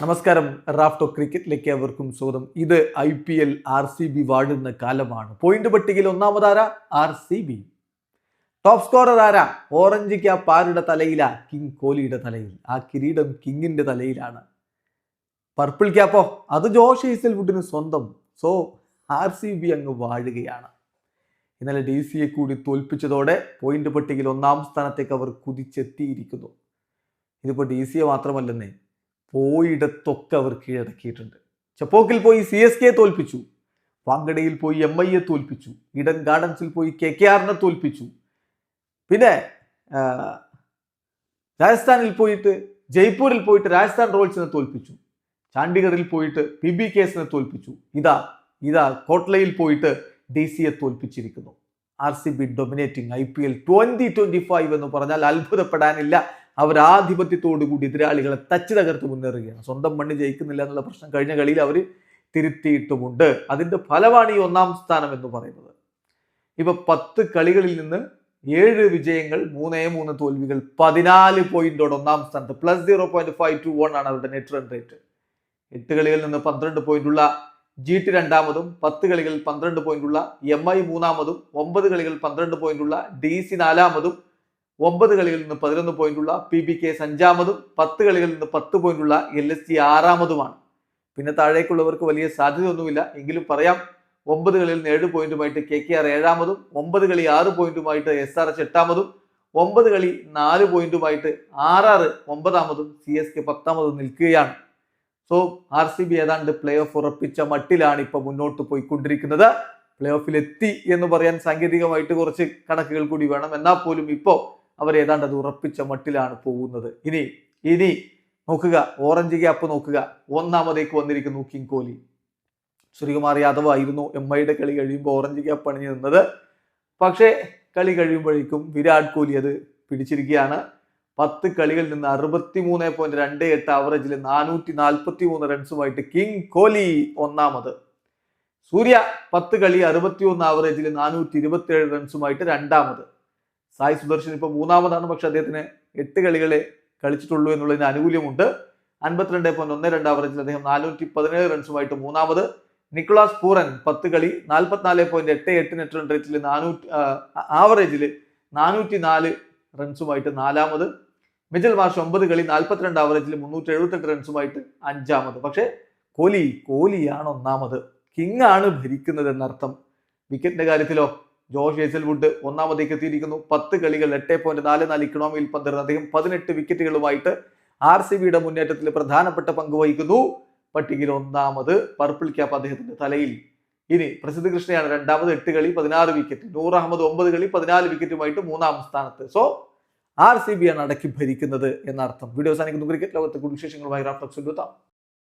നമസ്കാരം. റാഫ്റ്റോ ക്രിക്കറ്റിലേക്ക് അവർക്കും സ്വാഗതം. ഇത് I P L R C B വാഴുന്ന കാലമാണ്. പോയിന്റ് പട്ടികയിൽ ഒന്നാമതാര? R C B. Top scorer ആരാ? ഓറഞ്ച് ക്യാപ്പ് ആരുടെ തലയിലാ കിങ് കോഹ്ലിയുടെ തലയിൽ ആ കിരീടം കിങ്ങിന്റെ തലയിലാണ്. പർപ്പിൾ ക്യാപ്പോ? അത് ജോഷ് ഹേസൽവുഡിന് സ്വന്തം. സോ ആർ സി ബി അങ്ങ് വാഴുകയാണ്. ഇന്നലെ ഡി സിയെ കൂടി തോൽപ്പിച്ചതോടെ പോയിന്റ് പട്ടികയിൽ ഒന്നാം സ്ഥാനത്തേക്ക് അവർ കുതിച്ചെത്തിയിരിക്കുന്നു. ഇതിപ്പോൾ ഡി സിയെ മാത്രമല്ലെന്നേ പോയിടത്തൊക്കെ അവർ കീഴടക്കിയിട്ടുണ്ട് ചപ്പോക്കിൽ പോയി സി എസ് കെ തോൽപ്പിച്ചു. വാങ്കടയിൽ പോയി എം ഐയെ തോൽപ്പിച്ചു. ഇഡൻ ഗാർഡൻസിൽ പോയി കെ കെ ആറിനെ തോൽപ്പിച്ചു. പിന്നെ രാജസ്ഥാനിൽ പോയിട്ട് ജയ്പൂരിൽ പോയിട്ട് രാജസ്ഥാൻ റോയൽസിനെ തോൽപ്പിച്ചു. ചണ്ഡീഗഡിൽ പോയിട്ട് പി ബി കേസിനെ തോൽപ്പിച്ചു. ഇതാ ഇതാ കോട്ട്ലയിൽ പോയിട്ട് ഡി സിയെ തോൽപ്പിച്ചിരിക്കുന്നു. R C B dominating I P L twenty twenty five എന്ന് പറഞ്ഞാൽ അത്ഭുതപ്പെടാനില്ല. അവർ ആധിപത്യത്തോടു കൂടി എതിരാളികളെ തച്ചു തകർത്ത് മുന്നേറുകയാണ്. സ്വന്തം മണ്ണ് ജയിക്കുന്നില്ല എന്നുള്ള പ്രശ്നം കഴിഞ്ഞ കളിയിൽ അവർ തിരുത്തിയിട്ടുമുണ്ട്. അതിന്റെ ഫലമാണ് ഈ ഒന്നാം സ്ഥാനം എന്ന് പറയുന്നത്. ഇപ്പൊ പത്ത് കളികളിൽ നിന്ന് ഏഴ് വിജയങ്ങൾ മൂന്നേ മൂന്ന് തോൽവികൾ പതിനാല് പോയിന്റോട് ഒന്നാം സ്ഥാനത്ത്. Plus zero point five two one ആണ് അവരുടെ നെറ്റ് റൺ റേറ്റ് എട്ട് കളികളിൽ നിന്ന് പന്ത്രണ്ട് പോയിന്റുള്ള ജി ടി രണ്ടാമതും പത്ത് കളികളിൽ പന്ത്രണ്ട് പോയിന്റുള്ള എം ഐ മൂന്നാമതും ഒമ്പത് കളികളിൽ പന്ത്രണ്ട് പോയിന്റുള്ള ഡി സി നാലാമതും ഒമ്പത് കളികളിൽ നിന്ന് പതിനൊന്ന് പോയിന്റുള്ള പി ബി കെ അഞ്ചാമതും പത്ത് കളികളിൽ നിന്ന് പത്ത് പോയിന്റുള്ള എൽ എസ് ജി ആറാമതുമാണ്. പിന്നെ താഴേക്കുള്ളവർക്ക് വലിയ സാധ്യതയൊന്നുമില്ല. എങ്കിലും പറയാം ഒമ്പത് കളിയിൽ നിന്ന് ഏഴ് പോയിന്റുമായിട്ട് കെ കെ ആർ ഏഴാമതും ഒമ്പത് കളി ആറ് പോയിന്റുമായിട്ട് എസ് ആർ എച്ച് എട്ടാമതും ഒമ്പത് കളി നാല് പോയിന്റുമായിട്ട് ആർ ആറ് ഒമ്പതാമതും സി എസ് കെ പത്താമതും നിൽക്കുകയാണ്. സോ ആർ സി ബി ഏതാണ്ട് പ്ലേ ഓഫ് ഉറപ്പിച്ച മട്ടിലാണ് ഇപ്പൊ മുന്നോട്ട് പോയിക്കൊണ്ടിരിക്കുന്നത്. പ്ലേ എത്തി എന്ന് പറയാൻ സാങ്കേതികമായിട്ട് കുറച്ച് കണക്കുകൾ കൂടി വേണം. എന്നാൽ പോലും ഇപ്പോ അവർ ഏതാണ്ട് അത് ഉറപ്പിച്ച മട്ടിലാണ് പോകുന്നത്. ഇനി ഇനി നോക്കുക ഓറഞ്ച് ക്യാപ്പ് നോക്കുക. ഒന്നാമതേക്ക് വന്നിരിക്കുന്നു കിങ് കോഹ്ലി ശ്രീകുമാർ യാദവ് ആയിരുന്നു എം ഐയുടെ കളി കഴിയുമ്പോൾ ഓറഞ്ച് ക്യാപ്പ് അണിഞ്ഞു നിന്നത്. പക്ഷേ കളി കഴിയുമ്പോഴേക്കും വിരാട് കോഹ്ലി അത് പിടിച്ചിരിക്കുകയാണ്. പത്ത് കളികളിൽ നിന്ന് അറുപത്തി മൂന്ന് പോയിന്റ് രണ്ട് എട്ട് ആവറേജിൽ നാനൂറ്റി നാൽപ്പത്തി മൂന്ന് റൺസുമായിട്ട് കിങ് കോഹ്ലി ഒന്നാമത്. സൂര്യ പത്ത് കളി അറുപത്തി ഒന്ന് ആവറേജിൽ നാനൂറ്റി ഇരുപത്തി ഏഴ് റൺസുമായിട്ട് രണ്ടാമത്. സായ് സുദർശൻ ഇപ്പൊ മൂന്നാമതാണ്. പക്ഷെ അദ്ദേഹത്തിന് എട്ട് കളികളെ കളിച്ചിട്ടുള്ളൂ എന്നുള്ളതിന് ആനുകൂല്യമുണ്ട്. അൻപത്തിരണ്ട് പോയിന്റ് ഒന്ന് രണ്ട് ആവറേജിൽ അദ്ദേഹം നാനൂറ്റി പതിനേഴ് റൺസുമായിട്ട് മൂന്നാമത്. നിക്കോളാസ് പൂറൻ പത്ത് കളി നാൽപ്പത്തിനാല് പോയിന്റ് എട്ട് എട്ട് നെറ്റ് റേറ്റിൽ നാനൂറ്റി ആവറേജിൽ നാനൂറ്റി നാല് റൺസുമായിട്ട് നാലാമത്. മിജിൽ മാർഷ് ഒമ്പത് കളി നാൽപ്പത്തിരണ്ട് ആവറേജിൽ മുന്നൂറ്റി എഴുപത്തെട്ട് റൺസുമായിട്ട് അഞ്ചാമത്. പക്ഷേ കോഹ്ലി കോഹ്ലിയാണ് ഒന്നാമത്. കിങ്ങാണ് ഭരിക്കുന്നത് എന്നർത്ഥം വിക്കറ്റിന്റെ കാര്യത്തിലോ ജോഷ് ഹേസൽവുഡ് ഒന്നാമതേക്ക് എത്തിയിരിക്കുന്നു. പത്ത് കളികൾ എട്ട് പോയിന്റ് നാല് നാല് ഇക്കണോമിയിൽ പന്തിരുന്ന അദ്ദേഹം പതിനെട്ട് വിക്കറ്റുകളുമായിട്ട് ആർ സി ബിയുടെ മുന്നേറ്റത്തിൽ പ്രധാനപ്പെട്ട പങ്ക് വഹിക്കുന്നു. പട്ടികയിൽ ഒന്നാമത് പർപ്പിൾ ക്യാപ്പ് അദ്ദേഹത്തിന്റെ തലയിൽ. ഇനി പ്രസിദ്ധ കൃഷ്ണയാണ് രണ്ടാമത് എട്ട് കളി പതിനാറ് വിക്കറ്റ് നൂർ അഹമ്മദ് ഒമ്പത് കളി പതിനാല് വിക്കറ്റുമായിട്ട് മൂന്നാം സ്ഥാനത്ത്. സോ ആർ സി ബി ആണ് അടക്കി ഭരിക്കുന്നത് എന്നർത്ഥം. വീഡിയോ അവസാനിക്കുന്നു. ക്രിക്കറ്റ് ലോകത്തെ കുടുംബ വിശേഷങ്ങളുമായി റാഫ്ലക്സ്